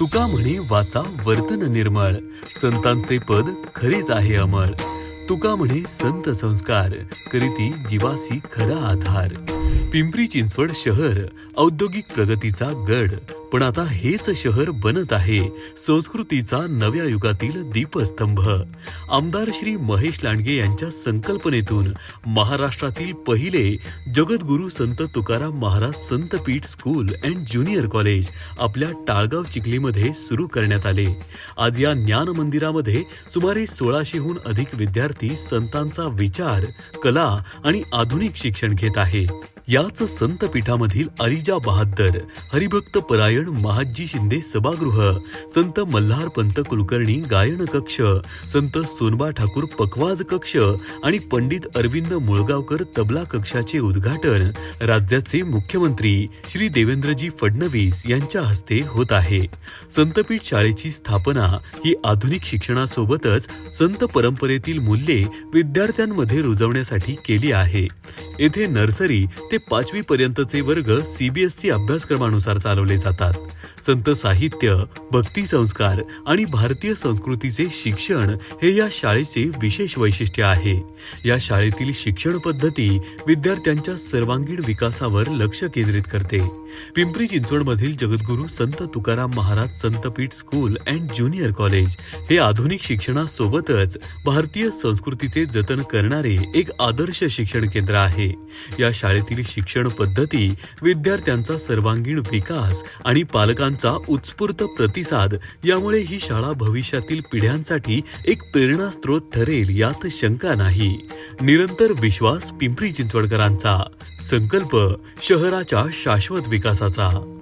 तुका म्हणे वाचा वर्तन निर्मळ. संतांचे पद खरेच आहे अमळ. तुका म्हणे संत संस्कार करीती जीवासी खरा आधार. पिंपरी चिंचवड शहर औद्योगिक प्रगतीचा गड. पण आता हेच शहर बनत आहे. संस्कृतीचा नव्या युगातील दीपस्तंभ. आमदार श्री महेश लांडगे यांच्या संकल्पनेतून महाराष्ट्रातील पहिले Jagadguru Sant Tukaram Maharaj Santpeeth school and junior college आपल्या टाळगाव चिखलीमध्ये सुरू करण्यात आले. आज या ज्ञान मंदिरामध्ये सुमारे सोळाशेहून अधिक विद्यार्थी संतांचा विचार कला आणि आधुनिक शिक्षण घेत आहेत. याच संतपीठामधील अरिजा बहात्तर हरिभक्त परायण महाजी शिंदे सभागृह संत मल्हार पंत कुलकर्णी गायन कक्ष संत सोनबा ठाकूर पखवाज कक्ष आणि पंडित अरविंद मुळगावकर तबला कक्षाचे उद्घाटन राज्याचे मुख्यमंत्री श्री देवेंद्रजी फडणवीस यांच्या हस्ते होत आहे. संतपीठ शाळेची स्थापना ही आधुनिक शिक्षणासोबतच संत परंपरेतील मूल्ये विद्यार्थ्यांमध्ये रुजवण्यासाठी केली आहे. येथे नर्सरी ते पाचवी पर्यंतचे वर्ग सीबीएसई अभ्यासक्रमानुसार चालवले जातात. संत साहित्य भक्ती संस्कार आणि भारतीय संस्कृतीचे शिक्षण हे या शाळेचे विशेष वैशिष्ट्य आहे. या शाळेतील शिक्षण पद्धती विद्यार्थ्यांच्या सर्वांगीण विकासावर लक्ष केंद्रित करते. Pimpri चिंचवडमधील Jagadguru Sant Tukaram Maharaj Santpeeth school and junior college हे आधुनिक शिक्षणासोबतच भारतीय संस्कृतीचे जतन करणारे एक आदर्श शिक्षण केंद्र आहे. या शाळेतील शिक्षण पद्धती विद्यार्थ्यांचा सर्वांगीण विकास आणि शिक्षकांचा उत्स्फूर्त प्रतिसाद. यामुळे ही शाळा भविष्यातील पिढ्यांसाठी एक प्रेरणास्त्रोत ठरेल यात शंका नाही. निरंतर विश्वास पिंपरी चिंचवडकरांचा. संकल्प शहराच्या शाश्वत विकासाचा.